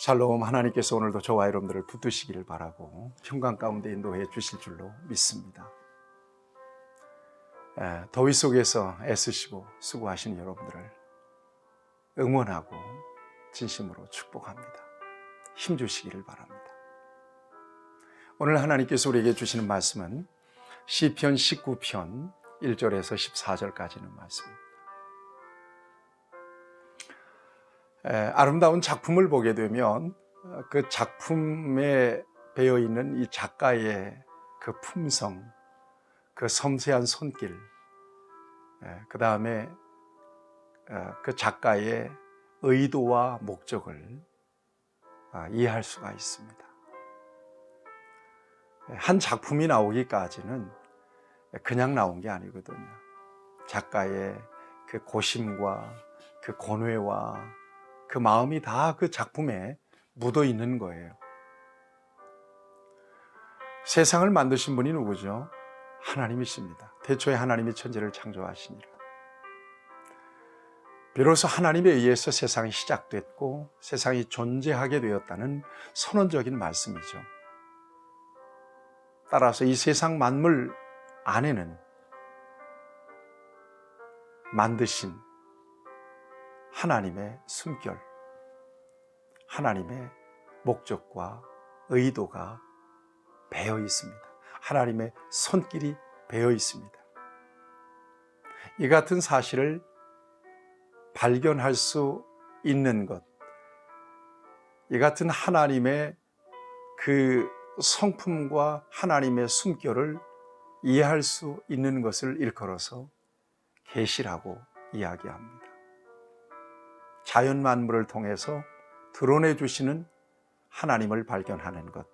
샬롬 하나님께서 오늘도 저와 여러분들을 붙드시기를 바라고 평강 가운데 인도해 주실 줄로 믿습니다. 에, 더위 속에서 애쓰시고 수고하시는 여러분들을 응원하고 진심으로 축복합니다. 힘 주시기를 바랍니다. 오늘 하나님께서 우리에게 주시는 말씀은 시편 19편 1절에서 14절까지는 말씀입니다. 아름다운 작품을 보게 되면 어, 그 작품에 배어 있는 이 작가의 그 품성, 그 섬세한 손길, 그 다음에 어, 그 작가의 의도와 목적을 아, 이해할 수가 있습니다. 한 작품이 나오기까지는 그냥 나온 게 아니거든요. 작가의 그 고심과 그 고뇌와 그 마음이 다 그 작품에 묻어 있는 거예요. 세상을 만드신 분이 누구죠? 하나님이십니다. 대초에 하나님이 천지를 창조하시니라. 비로소 하나님에 의해서 세상이 시작됐고 세상이 존재하게 되었다는 선언적인 말씀이죠. 따라서 이 세상 만물 안에는 만드신 하나님의 숨결, 하나님의 목적과 의도가 배어 있습니다. 하나님의 손길이 배어 있습니다. 이 같은 사실을 발견할 수 있는 것, 이 같은 하나님의 그 성품과 하나님의 숨결을 이해할 수 있는 것을 일컬어서 계시라고 이야기합니다. 자연 만물을 통해서 드러내 주시는 하나님을 발견하는 것.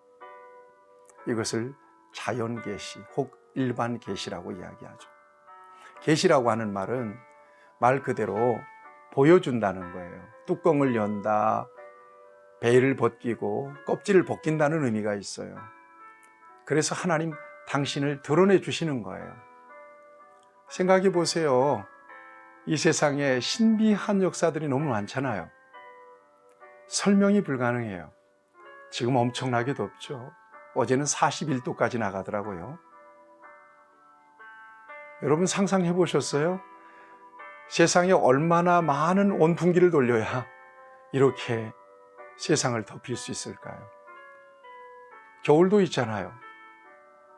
이것을 자연 계시 혹 일반 계시라고 이야기하죠. 계시라고 하는 말은 말 그대로 보여준다는 거예요. 뚜껑을 연다, 베일을 벗기고 껍질을 벗긴다는 의미가 있어요. 그래서 하나님 당신을 드러내 주시는 거예요. 생각해 보세요. 이 세상에 신비한 역사들이 너무 많잖아요. 설명이 불가능해요. 지금 엄청나게 덥죠. 어제는 41도까지 나가더라고요. 여러분 상상해 보셨어요? 세상에 얼마나 많은 온풍기를 돌려야 이렇게 세상을 덮일 수 있을까요? 겨울도 있잖아요.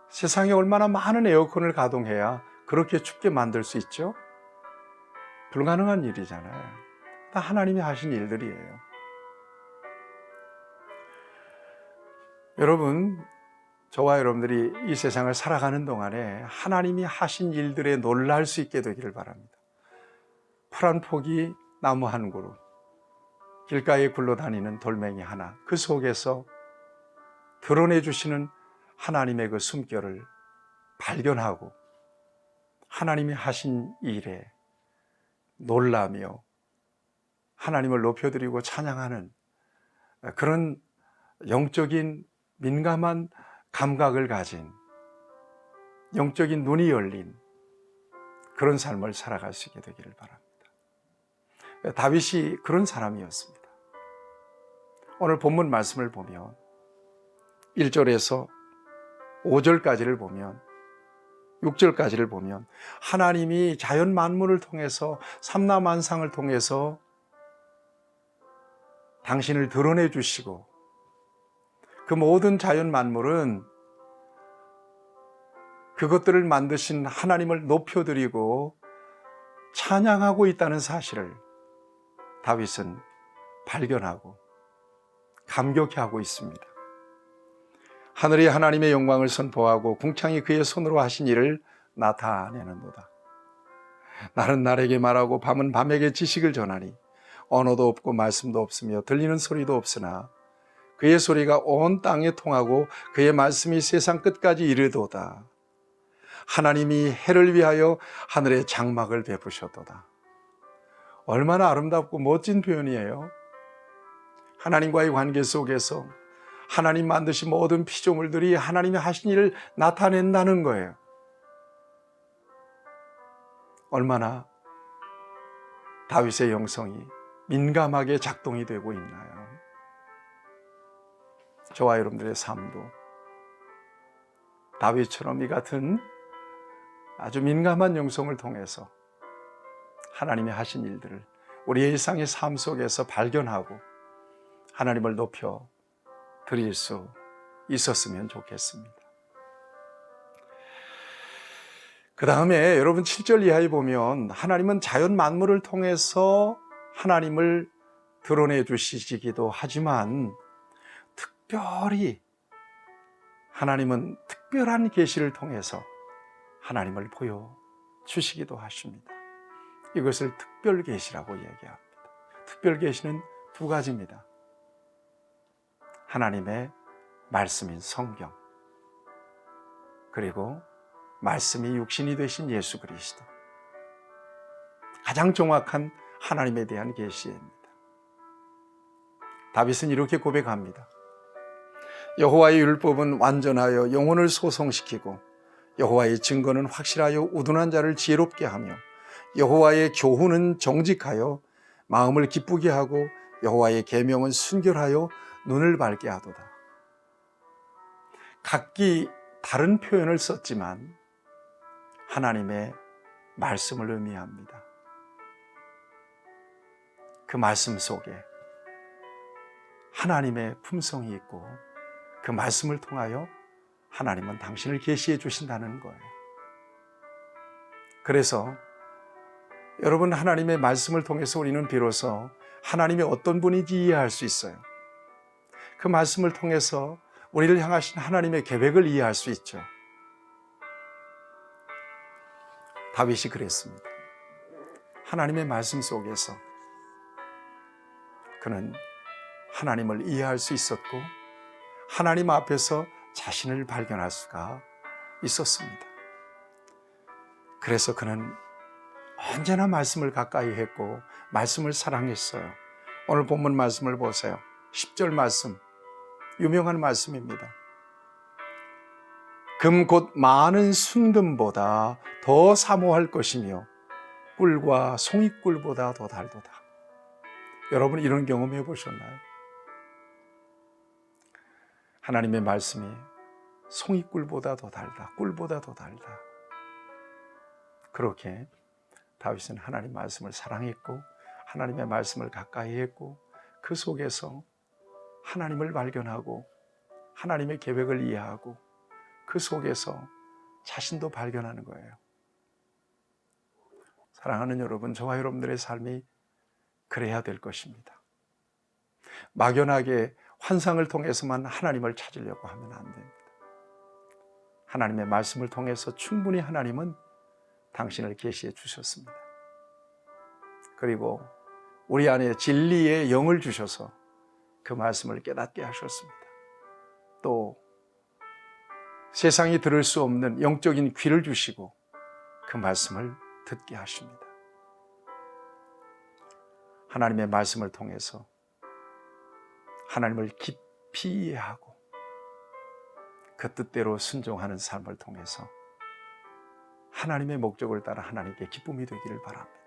세상에 얼마나 많은 에어컨을 가동해야 그렇게 춥게 만들 수 있죠? 불가능한 일이잖아요. 다 하나님이 하신 일들이에요. 여러분, 저와 여러분들이 이 세상을 살아가는 동안에 하나님이 하신 일들에 놀랄 수 있게 되기를 바랍니다. 풀 한 포기, 나무 한 그루, 길가에 굴러다니는 돌멩이 하나, 그 속에서 드러내 주시는 하나님의 그 숨결을 발견하고 하나님이 하신 일에 놀라며 하나님을 높여드리고 찬양하는 그런 영적인 민감한 감각을 가진 영적인 눈이 열린 그런 삶을 살아갈 수 있게 되기를 바랍니다. 다윗이 그런 사람이었습니다. 오늘 본문 말씀을 보면 1절에서 5절까지를 보면 6절까지를 보면 하나님이 자연 만물을 통해서 삼라만상을 통해서 당신을 드러내 주시고 그 모든 자연 만물은 그것들을 만드신 하나님을 높여드리고 찬양하고 있다는 사실을 다윗은 발견하고 감격해 하고 있습니다. 하늘이 하나님의 영광을 선포하고 궁창이 그의 손으로 하신 일을 나타내는도다. 날은 날에게 말하고 밤은 밤에게 지식을 전하니 언어도 없고 말씀도 없으며 들리는 소리도 없으나 그의 소리가 온 땅에 통하고 그의 말씀이 세상 끝까지 이르도다. 하나님이 해를 위하여 하늘의 장막을 베푸셨도다. 얼마나 아름답고 멋진 표현이에요. 하나님과의 관계 속에서 하나님 만드신 모든 피조물들이 하나님이 하신 일을 나타낸다는 거예요. 얼마나 다윗의 영성이 민감하게 작동이 되고 있나요? 저와 여러분들의 삶도 다윗처럼 이 같은 아주 민감한 영성을 통해서 하나님이 하신 일들을 우리의 일상의 삶 속에서 발견하고 하나님을 높여 드릴 수 있었으면 좋겠습니다. 그 다음에 여러분 7절 이하에 보면 하나님은 자연 만물을 통해서 하나님을 드러내 주시기도 하지만 특별히 하나님은 특별한 계시를 통해서 하나님을 보여 주시기도 하십니다. 이것을 특별 계시라고 얘기합니다. 특별 계시는 두 가지입니다. 하나님의 말씀인 성경 그리고 말씀이 육신이 되신 예수 그리스도 가장 정확한 하나님에 대한 계시입니다. 다윗은 이렇게 고백합니다. 여호와의 율법은 완전하여 영혼을 소성시키고 여호와의 증거는 확실하여 우둔한 자를 지혜롭게 하며 여호와의 교훈은 정직하여 마음을 기쁘게 하고 여호와의 계명은 순결하여 눈을 밝게 하도다. 각기 다른 표현을 썼지만 하나님의 말씀을 의미합니다. 그 말씀 속에 하나님의 품성이 있고 그 말씀을 통하여 하나님은 당신을 계시해 주신다는 거예요. 그래서 여러분 하나님의 말씀을 통해서 우리는 비로소 하나님이 어떤 분인지 이해할 수 있어요. 그 말씀을 통해서 우리를 향하신 하나님의 계획을 이해할 수 있죠. 다윗이 그랬습니다. 하나님의 말씀 속에서 그는 하나님을 이해할 수 있었고 하나님 앞에서 자신을 발견할 수가 있었습니다. 그래서 그는 언제나 말씀을 가까이 했고 말씀을 사랑했어요. 오늘 본문 말씀을 보세요. 10절 말씀. 유명한 말씀입니다. 금 곧 많은 순금보다 더 사모할 것이며 꿀과 송이꿀보다 더 달도다. 여러분 이런 경험 해 보셨나요? 하나님의 말씀이 송이꿀보다 더 달다. 꿀보다 더 달다. 그렇게 다윗은 하나님 말씀을 사랑했고 하나님의 말씀을 가까이 했고 그 속에서 하나님을 발견하고 하나님의 계획을 이해하고 그 속에서 자신도 발견하는 거예요. 사랑하는 여러분, 저와 여러분들의 삶이 그래야 될 것입니다. 막연하게 환상을 통해서만 하나님을 찾으려고 하면 안 됩니다. 하나님의 말씀을 통해서 충분히 하나님은 당신을 계시해 주셨습니다. 그리고 우리 안에 진리의 영을 주셔서 그 말씀을 깨닫게 하셨습니다. 또 세상이 들을 수 없는 영적인 귀를 주시고 그 말씀을 듣게 하십니다. 하나님의 말씀을 통해서 하나님을 깊이 이해하고 그 뜻대로 순종하는 삶을 통해서 하나님의 목적을 따라 하나님께 기쁨이 되기를 바랍니다.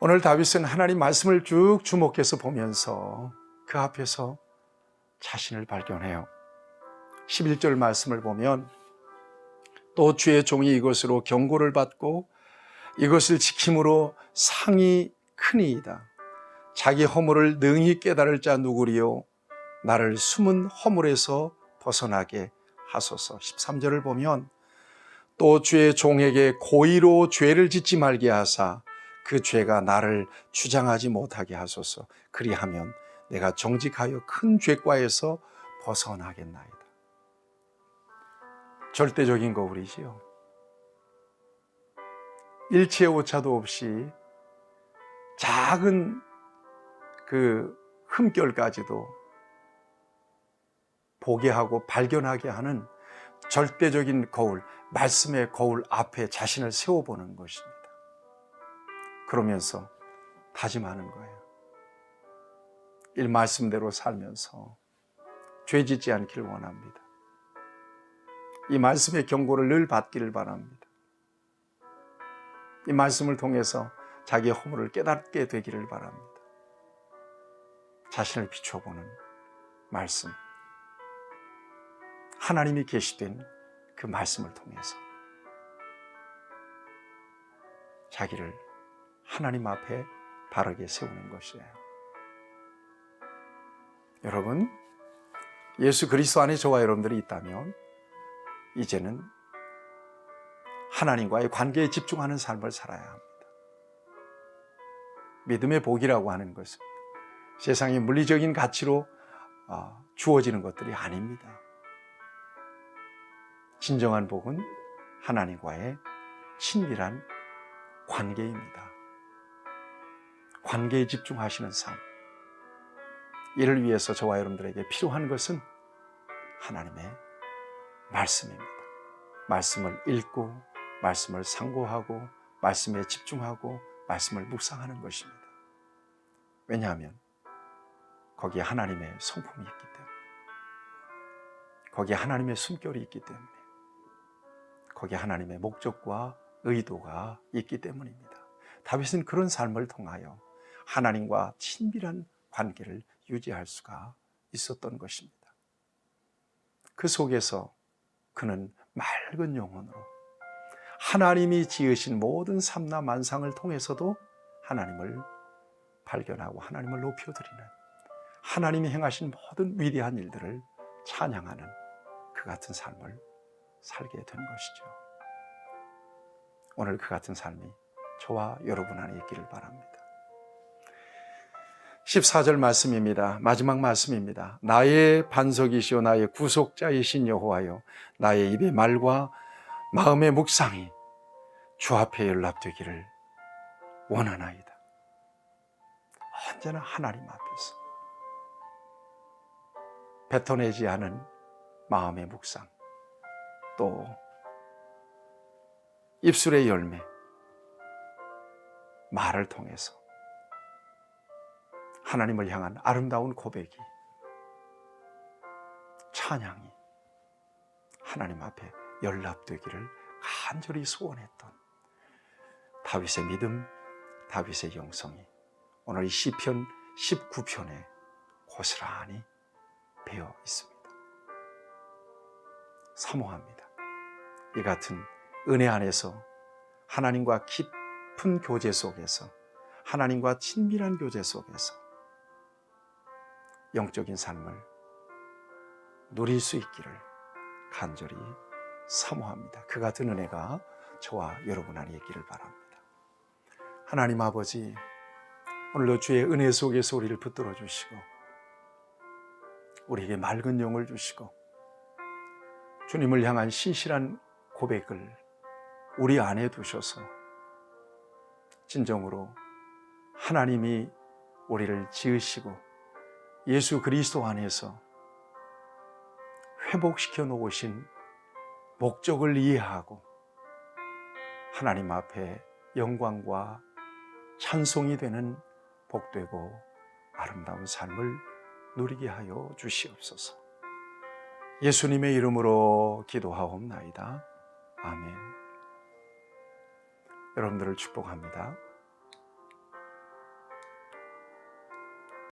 오늘 다윗은 하나님 말씀을 쭉 주목해서 보면서 그 앞에서 자신을 발견해요. 11절 말씀을 보면 또 주의 종이 이것으로 경고를 받고 이것을 지킴으로 상이 크니이다. 자기 허물을 능히 깨달을 자 누구리요? 나를 숨은 허물에서 벗어나게 하소서. 13절을 보면 또 주의 종에게 고의로 죄를 짓지 말게 하사 그 죄가 나를 주장하지 못하게 하소서. 그리하면 내가 정직하여 큰 죄과에서 벗어나겠나이다. 절대적인 거울이지요. 일체의 오차도 없이 작은 그 흠결까지도 보게 하고 발견하게 하는 절대적인 거울, 말씀의 거울 앞에 자신을 세워보는 것입니다. 그러면서 다짐하는 거예요. 이 말씀대로 살면서 죄 짓지 않기를 원합니다. 이 말씀의 경고를 늘 받기를 바랍니다. 이 말씀을 통해서 자기의 허물을 깨닫게 되기를 바랍니다. 자신을 비춰보는 말씀. 하나님이 계시된 그 말씀을 통해서 자기를 하나님 앞에 바르게 세우는 것이에요. 여러분, 예수 그리스도 안에 저와 여러분들이 있다면 이제는 하나님과의 관계에 집중하는 삶을 살아야 합니다. 믿음의 복이라고 하는 것은 세상의 물리적인 가치로 어, 주어지는 것들이 아닙니다. 진정한 복은 하나님과의 친밀한 관계입니다. 관계에 집중하시는 삶. 이를 위해서 저와 여러분들에게 필요한 것은 하나님의 말씀입니다. 말씀을 읽고, 말씀을 상고하고, 말씀에 집중하고, 말씀을 묵상하는 것입니다. 왜냐하면 거기에 하나님의 성품이 있기 때문에, 거기에 하나님의 숨결이 있기 때문에, 거기에 하나님의 목적과 의도가 있기 때문입니다. 다윗은 그런 삶을 통하여 하나님과 친밀한 관계를 유지할 수가 있었던 것입니다. 그 속에서 그는 맑은 영혼으로 하나님이 지으신 모든 삼라 만상을 통해서도 하나님을 발견하고 하나님을 높여드리는 하나님이 행하신 모든 위대한 일들을 찬양하는 그 같은 삶을 살게 된 것이죠. 오늘 그 같은 삶이 저와 여러분 안에 있기를 바랍니다. 14절 말씀입니다. 마지막 말씀입니다. 나의 반석이시오 나의 구속자이신 여호와여 나의 입의 말과 마음의 묵상이 주 앞에 연락되기를 원하나이다. 언제나 하나님 앞에서 뱉어내지 않은 마음의 묵상 또 입술의 열매 말을 통해서 하나님을 향한 아름다운 고백이 찬양이 하나님 앞에 연락되기를 간절히 소원했던 다윗의 믿음, 다윗의 영성이 오늘 이 시편 19편에 고스란히 배어 있습니다. 사모합니다. 이 같은 은혜 안에서 하나님과 깊은 교제 속에서 하나님과 친밀한 교제 속에서 영적인 삶을 누릴 수 있기를 간절히 사모합니다. 그 같은 은혜가 저와 여러분 안에 있기를 바랍니다. 하나님 아버지, 오늘도 주의 은혜 속에서 우리를 붙들어 주시고, 우리에게 맑은 영을 주시고, 주님을 향한 신실한 고백을 우리 안에 두셔서, 진정으로 하나님이 우리를 지으시고, 예수 그리스도 안에서 회복시켜 놓으신 목적을 이해하고 하나님 앞에 영광과 찬송이 되는 복되고 아름다운 삶을 누리게 하여 주시옵소서. 예수님의 이름으로 기도하옵나이다. 아멘. 여러분들을 축복합니다.